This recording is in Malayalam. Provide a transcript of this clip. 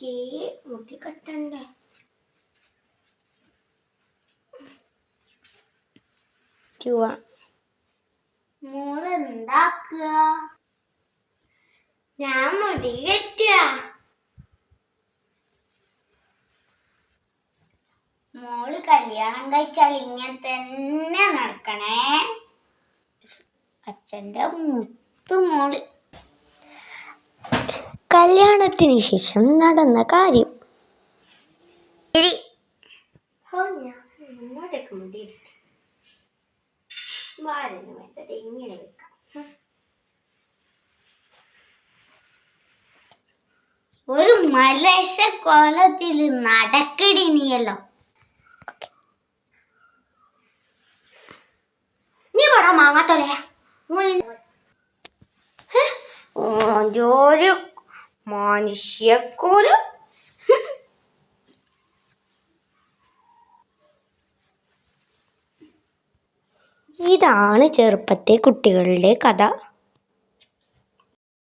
എനിക്ക് മുടി കെട്ടണ്ടേ മോൾ എന്താക്കുക ഞാൻ മുടി കെട്ടുക മോൾ കല്യാണം കഴിച്ചാൽ ഇങ്ങനെ തന്നെ നടക്കണേ. അച്ഛന്റെ മുത്തു മോൾ. കല്യാണത്തിന് ശേഷം നടന്ന കാര്യം. ശരി. ഒരു മലേശ കോലത്തിൽ നടക്കടി നീയല്ലോ നീ പടം മാങ്ങാത്തോലെ ജോലി. മനുഷ്യക്കോലും. ഇതാണ് ചെറുപ്പത്തെ കുട്ടികളുടെ കഥ.